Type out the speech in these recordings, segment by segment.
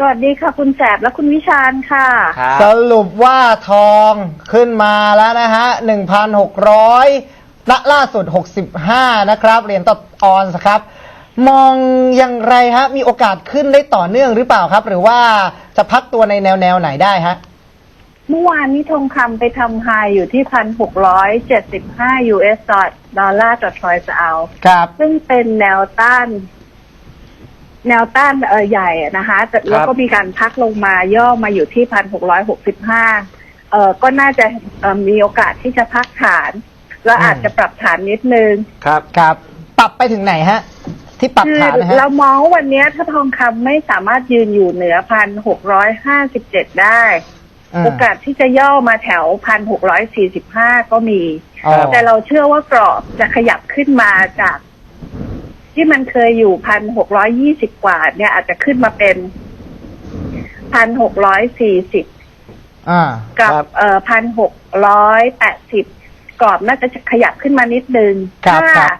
สวัสดีค่ะคุณแสบและคุณวิชาญค่ะ ครับสรุปว่าทองขึ้นมาแล้วนะฮะ 1,600ละล่าสุด 65 นะครับเหรียญต่อออนซ์ครับ มองอย่างไรฮะ มีโอกาสขึ้นได้ต่อเนื่องหรือเปล่าครับ หรือว่าจะพักตัวในแนวแนวไหนได้ฮะ เมื่อวานนี้ทองคำไปทำไฮอยู่ที่พันหกร้อยเจ็ดสิบห้า US ดอลลาร์ต่อทรอยส์เอา ครับ ซึ่งเป็นแนวต้าน แนวต้านเออใหญ่อะนะคะแต่แล้วก็มีการพักลงมาย่อมาอยู่ที่พันหกร้อยหกสิบห้าเออก็น่าจะเอ่อมีโอกาสที่จะพักฐาน แล้วอืม อาจจะปรับฐานนิดนึงครับ ครับ ปรับไปถึงไหนฮะ ที่ปรับคือฐานนะฮะ เรามองว่าวันนี้ถ้าทองคำไม่สามารถยืนอยู่เหนือพันหกร้อยห้าสิบเจ็ดได้อืมโอกาสที่จะย่อมาแถวพันหกร้อยสี่สิบห้าก็มี อ๋อ แต่เราเชื่อว่ากรอบจะขยับขึ้นมาจาก ที่มันเคยอยู่พันหกร้อยยี่สิบกว่า เนี่ยอาจจะขึ้นมาเป็นพันหกร้อยสี่สิบอ่ากับครับ เอ่อพันหกร้อยแปดสิบกรอบน่าจะขยับขึ้นมานิดนึงครับถ้าครับ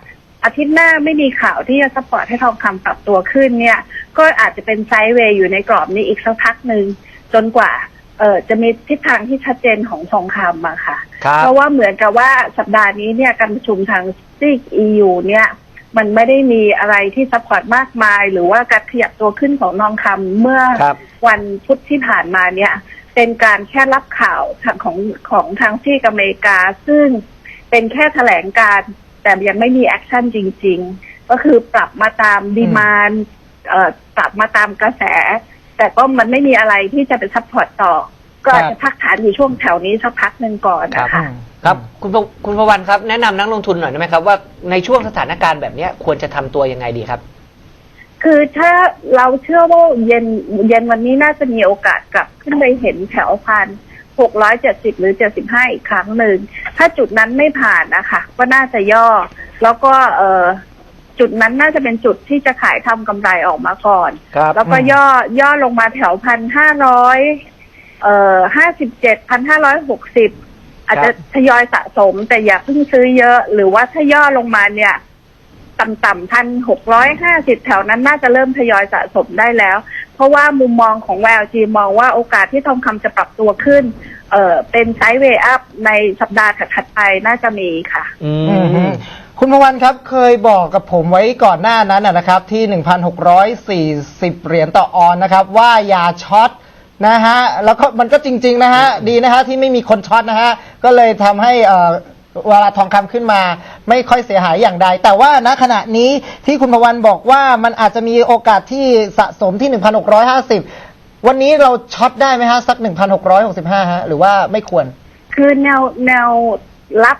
อาทิตย์หน้าไม่มีข่าวที่จะสปอร์ตให้ทองคำปรับตัวขึ้นเนี่ย ก็อาจจะเป็นไซด์เวย์อยู่ในกรอบนี้อีกสักพักหนึ่งจนกว่า เออจะมีทิศทางที่ชัดเจนของทองคำอะค่ะ ครับ เพราะว่าเหมือนกับว่าสัปดาห์นี้เนี่ยการประชุมทางซีก EU เนี่ย มันไม่ได้มีอะไรที่ซัพพอร์ตมากมาย หรือว่าการขยับตัวขึ้นของทองคำเมื่อครับวันพุธที่ผ่านมาเนี่ย เป็นการแค่รับข่าวทางของของทางซีกอเมริกา ซึ่งเป็นแค่แถลงการ แต่ยังไม่มีแอคชั่นจริง ๆ ก็คือปรับมาตามดีมานเอ่อปรับมาตามกระแส แต่ก็มันไม่มีอะไรที่จะเป็นซัพพอร์ตต่อ ก็อาจจะพักฐานอยู่ช่วงแถวนี้สักพักหนึ่งก่อนนะคะ ครับคุณพคุณพวันครับ แนะนำนักลงทุนหน่อยได้ไหมครับว่าในช่วงสถานการณ์แบบเนี้ยควรจะทำตัวยังไงดีครับ คือถ้าเราเชื่อว่าเย็นเย็นวันนี้น่าจะมีโอกาสกลับขึ้นไปเห็นแถวพันหกร้อยเจ็ดสิบหรือเจ็ดสิบห้าอีกครั้งหนึ่ง ถ้าจุดนั้นไม่ผ่านนะคะก็น่าจะย่อ แล้วก็เออจุดนั้นน่าจะเป็นจุดที่จะขายทำกำไรออกมาก่อน ครับแล้วก็อืมย่อย่อลงมาแถวพันห้าร้อยเอ่อห้าสิบเจ็ดพันห้าร้อยหกสิบ อาจจะทยอยสะสม แต่อย่าเพิ่งซื้อเยอะ หรือว่าถ้าย่อลงมาเนี่ย ต่ำๆพันหกร้อยห้าสิบแถวนั้นน่าจะเริ่มทยอยสะสมได้แล้ว เพราะว่ามุมมองของ YLG มองว่าโอกาสที่ทองคำจะปรับตัวขึ้น เอ่อเป็นไซด์เวย์อัพในสัปดาห์ถัดๆไปน่าจะมีค่ะ อือืมมคุณพวันครับเคยบอกกับผมไว้ก่อนหน้านั้นนะนะครับ ที่ 1,640 เหรียญต่อออนนะครับ ว่าอย่าช็อต นะฮะแล้วก็มันก็จริง ๆ นะฮะดีนะฮะที่ไม่มีคนช็อตนะฮะก็เลยทำให้เอ่อเวลาทองคำขึ้นมาไม่ค่อยเสียหายอย่างใด แต่ว่าณขณะนี้ที่คุณพวันบอกว่ามันอาจจะมีโอกาสที่สะสมที่ 1,650 วันนี้เราช็อตได้ไหมฮะสัก 1,665 ฮะ หรือว่าไม่ควร คือแนวแนวรับ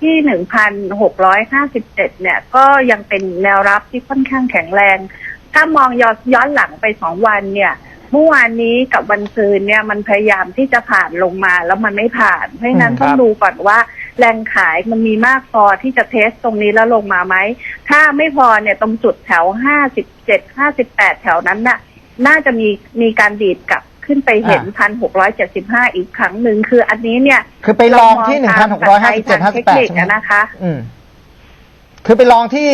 ที่หนึ่งพันหกร้อยห้าสิบเจ็ดเนี่ย ก็ยังเป็นแนวรับที่ค่อนข้างแข็งแรง ถ้ามองย้อนย้อนหลังไปสองวันเนี่ย เมื่อวานนี้กับวันซืนเนี่ยมันพยายามที่จะผ่านลงมาแล้วมันไม่ผ่าน เพราะฉะนั้นอืมต้องครับดูก่อนว่าแรงขายมันมีมากพอที่จะเทสตรงนี้แล้วลงมาไหม ถ้าไม่พอเนี่ยตรงจุดแถวห้าสิบเจ็ดห้าสิบแปดแถวนั้นน่ะ น่าจะมีมีการดีดกลับขึ้นไปเห็นพันหกร้อยเจ็ดสิบห้าอีกครั้งหนึ่งคืออันนี้เนี่ย คือไปลองที่เรามองตามปัจจัยทางเทค1,657นิค58ใช่ไหมอะนะคะ อืมคือไปลองที่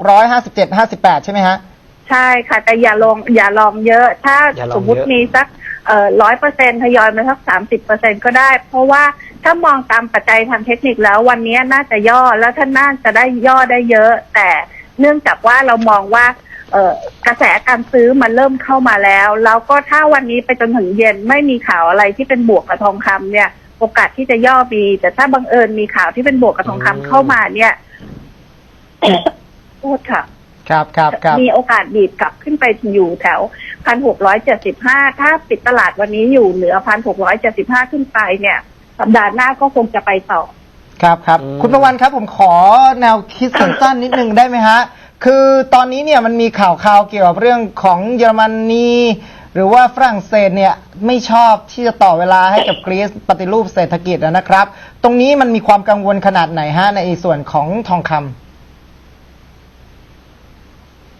1,657 58ใช่ไหมฮะ ใช่ค่ะ แต่อย่าลงอย่าลองเยอะ ถ้าอย่าลองเยอะ สมมติมีสักเอ่อร้อยเปอร์เซ็นทยอยมาสักสามสิบเปอร์เซ็นก็ได้ เพราะว่าถ้ามองตามปัจจัยทางเทคนิคแล้ววันนี้น่าจะย่อแล้วท่านน่าจะได้ย่อได้เยอะ แต่เนื่องจากว่าเรามองว่า เอ่อกระแสการซื้อมันเริ่มเข้ามาแล้ว แล้วก็ถ้าวันนี้ไปจนถึงเย็นไม่มีข่าวอะไรที่เป็นบวกกับทองคำเนี่ย โอกาสที่จะย่อมี แต่ถ้าบังเอิญมีข่าวที่เป็นบวกกับทองคำอืมเข้ามาเนี่ย โทษค่ะ ครับครับครับมีโอกาสดีดกลับขึ้นไปอยู่แถวพันหกร้อยเจ็ดสิบห้าถ้าปิดตลาดวันนี้อยู่เหนือพันหกร้อยเจ็ดสิบห้าขึ้นไปเนี่ยสัปดาห์หน้าก็คงจะไปต่อ ครับครับอืมคุณประวันครับผมขอแนวคิดสั้นๆนิดนึงได้ไหมฮะ คือตอนนี้เนี่ยมันมีข่าวข่าวๆเกี่ยวกับเรื่องของเยอรมนีหรือว่าฝรั่งเศสเนี่ยไม่ชอบที่จะต่อเวลาให้กับกรีซปฏิรูปเศรษฐกิจนะครับ ตรงนี้มันมีความกังวลขนาดไหนฮะในส่วนของทองคำ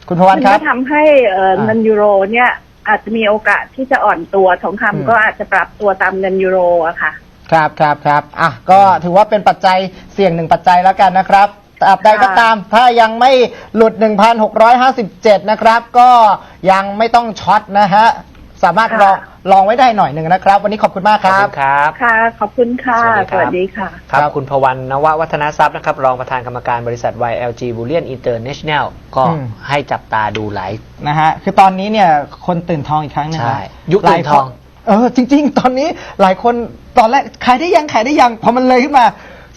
คุณพวันมันครัก็บทำให้เอ่ออ่าเงินยูโรเนี่ยอาจจะมีโอกาสที่จะอ่อนตัวทองคำอืม ก็อาจจะปรับตัวตามเงินยูโรอะค่ะ ครับครับครับอะก็ถือว่าเป็นปัจจัยเสี่ยงหนึ่งปัจจัยแล้วกันนะครับตราบใดก็ตามถ้ายังไม่หลุด 1,657 นะครับ ก็ยังไม่ต้องช็อตนะฮะ สามารถค่ะ ลองลองไว้ได้หน่อยหนึ่งนะครับ วันนี้ขอบคุณมากขคอบรับ คุณครับ ค่ะ ขอบคุณค่ะสวัสดีครับสวัสดีค่ะครับครับคุณพวันนววัฒนทรัพย์นะครับ รองประธานกรรมการบริษัท YLG Bullion International ก็อืม ให้จับตาดูหลาย นะฮะคือตอนนี้เนี่ยคนตื่นทองอีกครั้งหนึงใช่นะยุคตื่นทอง หลายคเออจริง ๆ ตอนนี้หลายคนตอนแรกขายได้ยังขายได้ยังพอมันเลยขึ้นมา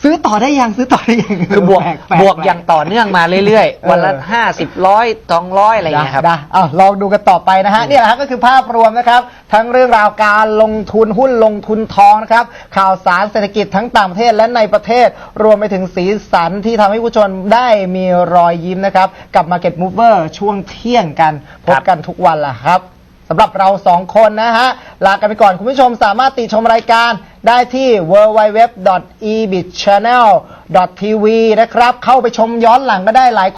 ซื้อต่อได้ยังซื้อต่อได้ยังคือบวกแปลแปลบวกอย่างต่อเนื่องมาเรื่อยเออๆวันละห้าสิบร้อยสองร้อยอะไรอย่างเงี้ยครับนะอ้าวลองดูกันต่อไปนะฮะอืมนี่แหละฮะก็คือภาพรวมนะครับ ทั้งเรื่องราวการลงทุนหุ้นลงทุนทองนะครับ ข่าวสารเศรษฐกิจทั้งต่างประเทศและในประเทศ รวมไปถึงสีสันที่ทำให้ผู้ชมได้มีรอยยิ้มนะครับ กับ Market Mover ช่วงเที่ยงกันพบกันทุกวันละครับสำหรับเราสองคนนะฮะลากันไปก่อนคุณผู้ชมสามารถติชมรายการ ได้ที่ www.ebitchannel.tv นะครับ เข้าไปชมย้อนหลังก็ได้หลาย